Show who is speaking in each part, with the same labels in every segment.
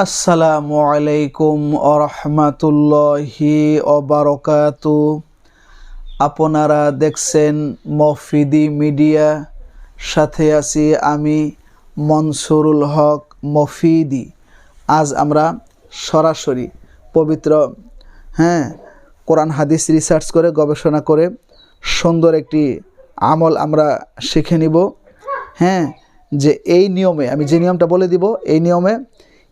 Speaker 1: আসসালামু আলাইকুম আরহামাতুল্লাহি অবারকাতু আপনারা দেখছেন মফিদি মিডিয়া, সাথে আছি আমি মনসুরুল হক মফিদি। আজ আমরা সরাসরি পবিত্র হ্যাঁ কোরআন হাদিস রিসার্চ করে, গবেষণা করে সুন্দর একটি আমল আমরা শিখে নিব। হ্যাঁ যে এই নিয়মে, আমি যে নিয়মটা বলে দিব, এই নিয়মে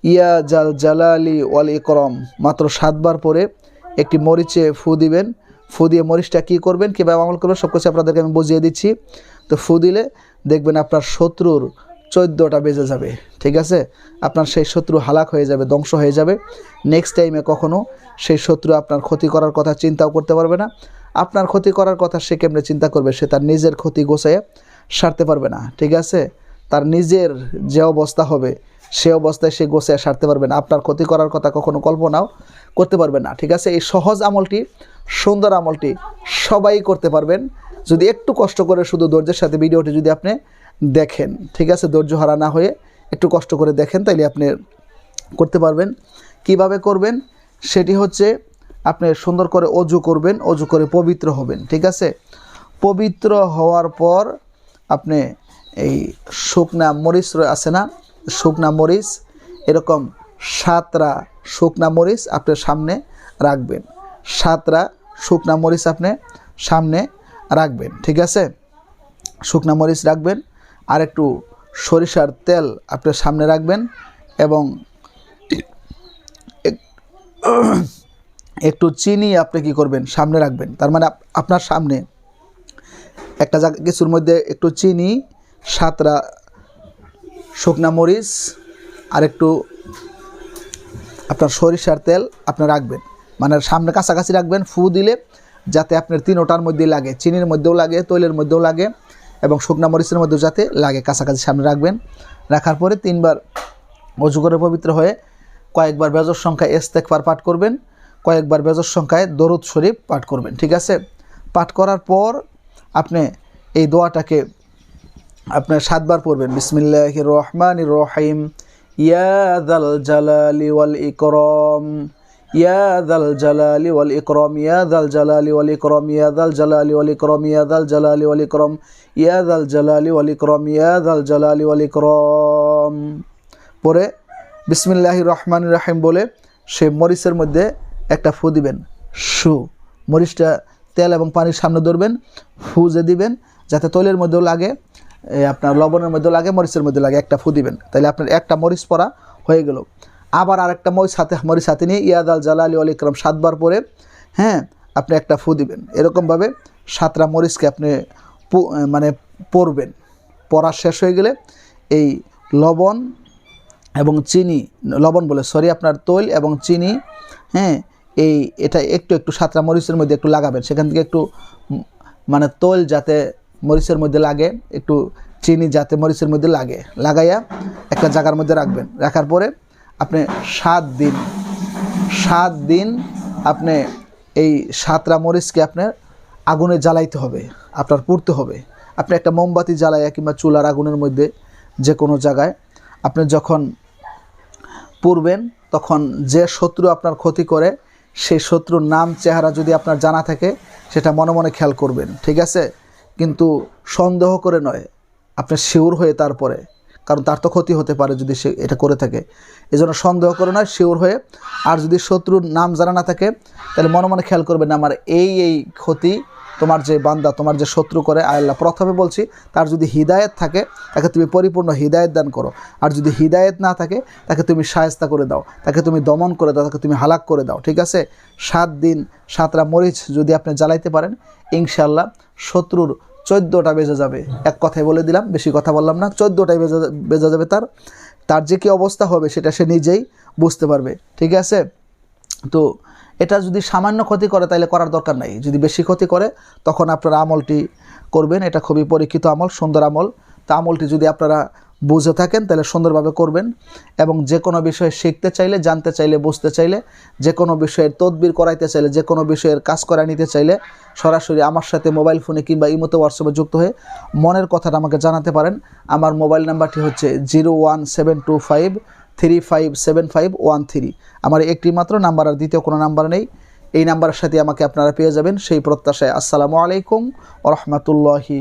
Speaker 1: ইয়া জাল জালালি ওয়াল ইকরম। মাত্র সাতবার পরে একটি মরিচে ফু দিবেন। ফু দিয়ে মরিচটা কী করবেন, কীভাবে আমল করবেন সব কিছু আপনাদেরকে আমি বুঝিয়ে দিচ্ছি। তো ফু দিলে দেখবেন আপনার শত্রুর চোদ্দোটা বেজে যাবে, ঠিক আছে? আপনার সেই শত্রু হালাক হয়ে যাবে, ধ্বংস হয়ে যাবে। নেক্সট টাইমে কখনো সেই শত্রু আপনার ক্ষতি করার কথা চিন্তাও করতে পারবে না। আপনার ক্ষতি করার কথা সে কেমনে চিন্তা করবে, সে তার নিজের ক্ষতি গোছায় সারতে পারবে না, ঠিক আছে? তার নিজের যে অবস্থা হবে সে অবস্থায় সে গোছায় সারতে পারবে না। আপনার ক্ষতি করার কথা কখনো কল্পনাও করতে পারবে না। ঠিক আছে? এই সহজ আমলটি, সুন্দর আমলটি সবাই করতে পারবেন। যদি একটু কষ্ট করে শুধু ধৈর্যের সাথে ভিডিওটি যদি আপনি দেখেন, ঠিক আছে? ধৈর্য হারা না হয়ে একটু কষ্ট করে দেখেন, তাইলে আপনি করতে পারবেন। কীভাবে করবেন? সেটি হচ্ছে আপনি সুন্দর করে অজু করবেন, অজু করে পবিত্র হবেন, ঠিক আছে? পবিত্র হওয়ার পর আপনি এই শুকনা মরিচ আছে না শুকনা মরিচ, এরকম সাতরা শুকনা মরিচ আপনার সামনে রাখবেন। সাতরা শুকনা মরিচ আপনি সামনে রাখবেন, ঠিক আছে? শুকনা মরিচ রাখবেন, আর একটু সরিষার তেল আপনার সামনে রাখবেন এবং একটু চিনি আপনি কি করবেন, সামনে রাখবেন। তার মানে আপ- আপনার সামনে একটা জায়গা কিছুর মধ্যে একটু চিনি, সাতটা শুকনা মরিচ আর একটু আপনার সরিষার তেল আপনি রাখবেন। মানে সামনে কাছাকাছি রাখবেন, ফু দিলে যাতে আপনার তিনোটার মধ্যে লাগে। চিনির মধ্যেও লাগে, তৈলের মধ্যেও লাগে এবং শুকনা মরিচের মধ্যেও যাতে লাগে। কাছাকাছি সামনে রাখবেন। রাখার পরে তিনবার অজু করে পবিত্র হয়ে কয়েকবার বেজর সংখ্যায় ইস্তেকবার পাঠ করবেন। কয়েকবার বেজর সংখ্যায় দরুদ শরীফ পাঠ করবেন। ঠিক আছে? পাঠ করার পর আপনি এই দোয়াটাকে আপনার সাতবার পড়বেন। বিসমিল্লাহ রহমান রহিম। ইয়াদাল জালালি ওয়াল ইকরম। ইয়াদাল জালালি ওয়াল ইকরম। ইয়াদাল জালালি ওয়াল ইকরম। ইয়াদাল জালালি ওয়াল ইকরম। ইয়াদাল জালালি ওয়াল ইকরম। ইয়াদাল জালালি ওয়াল ইকরম। ইয়াদাল জালালি ওয়াল ইকরম। পরে বিসমিল্লাহ রহমান রাহিম বলে সে মরিচের মধ্যে একটা ফু দিবেন। সু। মরিচটা তেল এবং পানির সামনে ধরবেন। ফু যে দিবেন, যাতে তৈলের মধ্যেও লাগে। আপনার লবণের মধ্যে লাগে, মরিচের মধ্যে লাগে, একটা ফু দিবেন। তাহলে আপনার একটা মরিচ পরা হয়ে গেল। আবার আরেকটা মরিচ হাতে মরিচ হাতে নিয়ে ইয়াদ আল জালালি আল ইকরাম সাতবার পরে হ্যাঁ আপনি একটা ফু দিবেন। এরকমভাবে সাতটা মরিচকে আপনি মানে পরবেন। পরা শেষ হয়ে গেলে এই লবণ এবং চিনি, লবণ বলে, সরি, আপনার তৈল এবং চিনি হ্যাঁ এই, এটা একটু একটু সাতটা মরিচের মধ্যে একটু লাগাবেন। সেখান থেকে একটু মানে তৈল যাতে মরিচের মধ্যে লাগে, একটু চিনি যাতে মরিচের মধ্যে লাগে, লাগাইয়া একটা জায়গার মধ্যে রাখবেন। রাখার পরে আপনি সাত দিন সাত দিন আপনি এই সাতটা মরিচকে আপনার আগুনে জ্বালাইতে হবে, আপনার পুড়তে হবে। আপনি একটা মোমবাতি জ্বালাইয়া কিংবা চুলার আগুনের মধ্যে যে কোনো জায়গায় আপনি যখন পূর্বেন তখন যে শত্রু আপনার ক্ষতি করে, সেই শত্রুর নাম, চেহারা যদি আপনার জানা থাকে, সেটা মনে মনে খেয়াল করবেন, ঠিক আছে? কিন্তু সন্দেহ করে নয়। আপনি শিওর হয়ে তারপরে, কারণ তার তো ক্ষতি হতে পারে যদি সে এটা করে থাকে। এই জন্য সন্দেহ করে নয়, শিওর হয়ে। আর যদি শত্রুর নাম জানা না থাকে, তাহলে মনে মনে খেয়াল করবেন আমার এই এই ক্ষতি তোমার যে বান্দা, তোমার যে শত্রু করে, আল্লাহ। প্রথমে বলছি, তার যদি হিদায়ত থাকে, তাকে তুমি পরিপূর্ণ হিদায়ত দান করো। আর যদি হিদায়ত না থাকে, তাকে তুমি সায়স্তা করে দাও। তাকে তুমি দমন করে দাও, তাকে তুমি হালাক করে দাও, ঠিক আছে? সাত দিন, সাতটা মরিচ যদি আপনি জ্বালাইতে পারেন ইনশাল্লাহ শত্রুর চোদ্দোটা বেজে যাবে। এক কথায় বলে দিলাম, বেশি কথা বললাম না চোদ্দোটাই বেজে বেজে যাবে তার। তার যে কী অবস্থা হবে সেটা সে নিজেই বুঝতে পারবে, ঠিক আছে? তো এটা যদি সামান্য ক্ষতি করে তাহলে করার দরকার নাই। যদি বেশি ক্ষতি করে, তখন আপনারা আমলটি করবেন। এটা খুবই পরীক্ষিত আমল, সুন্দর আমল। তা আমলটি যদি আপনারা বুঝে থাকেন, তাহলে সুন্দরভাবে করবেন এবং যে কোনো বিষয়ে শিখতে চাইলে, জানতে চাইলে, বুঝতে চাইলে, যে কোনো বিষয়ের তদবির করাইতে চাইলে, যে কোনো বিষয়ের কাজ করা নিতে চাইলে সরাসরি আমার সাথে মোবাইল ফোনে কিংবা ইমোতে হোয়াটসঅ্যাপে যুক্ত হয়ে মনের কথাটা আমাকে জানাতে পারেন। আমার মোবাইল নাম্বারটি হচ্ছে zero one seven two five, three five seven five one three. আমার একটি মাত্র নাম্বার আর দ্বিতীয় কোনো নাম্বার নেই। এই নাম্বারের সাথে আমাকে আপনারা পেয়ে যাবেন সেই প্রত্যাশায়। আসসালামু আলাইকুম ও রহমতুল্লাহি